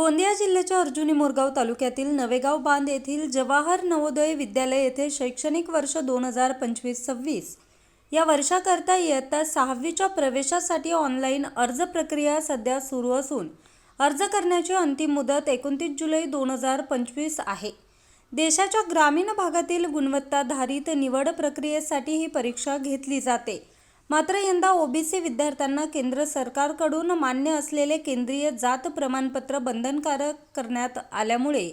गोंदिया जिल्ह्याच्या अर्जुनी मोरगाव तालुक्यातील नवेगाव बांध येथील जवाहर नवोदय विद्यालय येथे शैक्षणिक वर्ष दोन हजार पंचवीस सव्वीस. या वर्षाकरता इयत्ता सहावीच्या प्रवेशासाठी ऑनलाईन अर्ज प्रक्रिया सध्या सुरू असून अर्ज करण्याची अंतिम मुदत एकोणतीस जुलै दोन हजार पंचवीस आहे. देशाच्या ग्रामीण भागातील गुणवत्ताधारित निवड प्रक्रियेसाठी ही परीक्षा घेतली जाते. मात्र यंदा ओबीसी विद्यार्थ्यांना केंद्र सरकारकडून मान्य असलेले केंद्रीय जात प्रमाणपत्र बंधनकारक करण्यात आल्यामुळे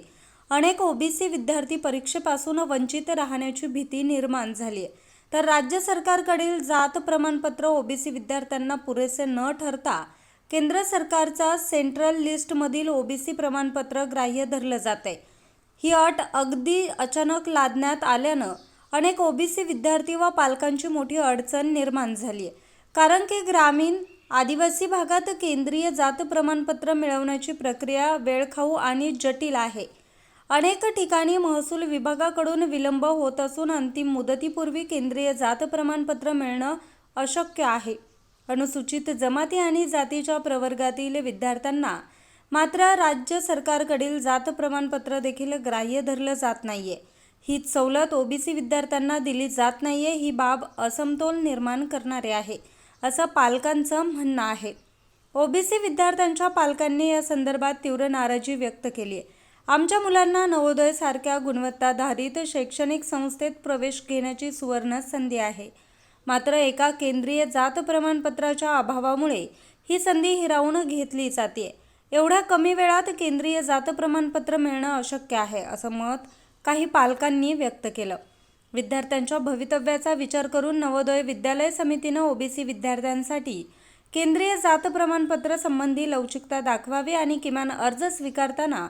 अनेक ओबीसी विद्यार्थी परीक्षेपासून वंचित राहण्याची भीती निर्माण झाली आहे. तर राज्य सरकारकडील जात प्रमाणपत्र ओबीसी विद्यार्थ्यांना पुरेसे न ठरता केंद्र सरकारचा सेंट्रल लिस्टमधील ओबीसी प्रमाणपत्र ग्राह्य धरलं जाते ही अट अगदी अचानक लादण्यात आल्यानं अनेक ओबीसी विद्यार्थी व पालकांची मोठी अडचण निर्माण झाली आहे. कारण की ग्रामीण आदिवासी भागात केंद्रीय जात प्रमाणपत्र मिळवण्याची प्रक्रिया वेळखाऊ आणि जटिल आहे. अनेक ठिकाणी महसूल विभागाकडून विलंब होत असून अंतिम मुदतीपूर्वी केंद्रीय जात प्रमाणपत्र मिळणं अशक्य आहे. अनुसूचित जमाती आणि जातीच्या प्रवर्गातील विद्यार्थ्यांना मात्र राज्य सरकारकडील जात प्रमाणपत्र देखील ग्राह्य धरलं जात नाहीये. ही सवलत ओबीसी विद्यार्थ्यांना दिली जात नाही आहे ही बाब असमतोल निर्माण करणारे आहे असं पालकांचं म्हणणं आहे. ओबीसी विद्यार्थ्यांच्या पालकांनी या संदर्भात तीव्र नाराजी व्यक्त केली आहे आमच्या मुलांना नवोदयसारख्या गुणवत्ताधारित शैक्षणिक संस्थेत प्रवेश घेण्याची सुवर्ण संधी आहे. मात्र एका केंद्रीय जात प्रमाणपत्राच्या अभावामुळे ही संधी हिरावून घेतली जाते एवढ्या कमी वेळात केंद्रीय जात प्रमाणपत्र मिळणं अशक्य आहे असं मत काही पालकांनी व्यक्त केलं. विद्यार्थ्यांच्या भवितव्याचा विचार करून नवोदय विद्यालय समितीनं ओबीसी विद्यार्थ्यांसाठी केंद्रीय जात प्रमाणपत्र संबंधी लवचिकता दाखवावी आणि किमान अर्ज स्वीकारताना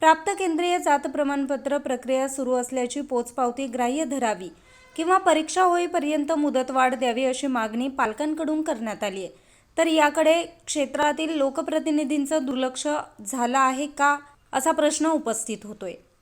प्राप्त केंद्रीय जात प्रमाणपत्र प्रक्रिया सुरू असल्याची पोचपावती ग्राह्य धरावी किंवा परीक्षा होईपर्यंत मुदतवाढ द्यावी अशी मागणी पालकांकडून करण्यात आली आहे. तर याकडे क्षेत्रातील लोकप्रतिनिधींचं दुर्लक्ष झालं आहे का असा प्रश्न उपस्थित होतोय.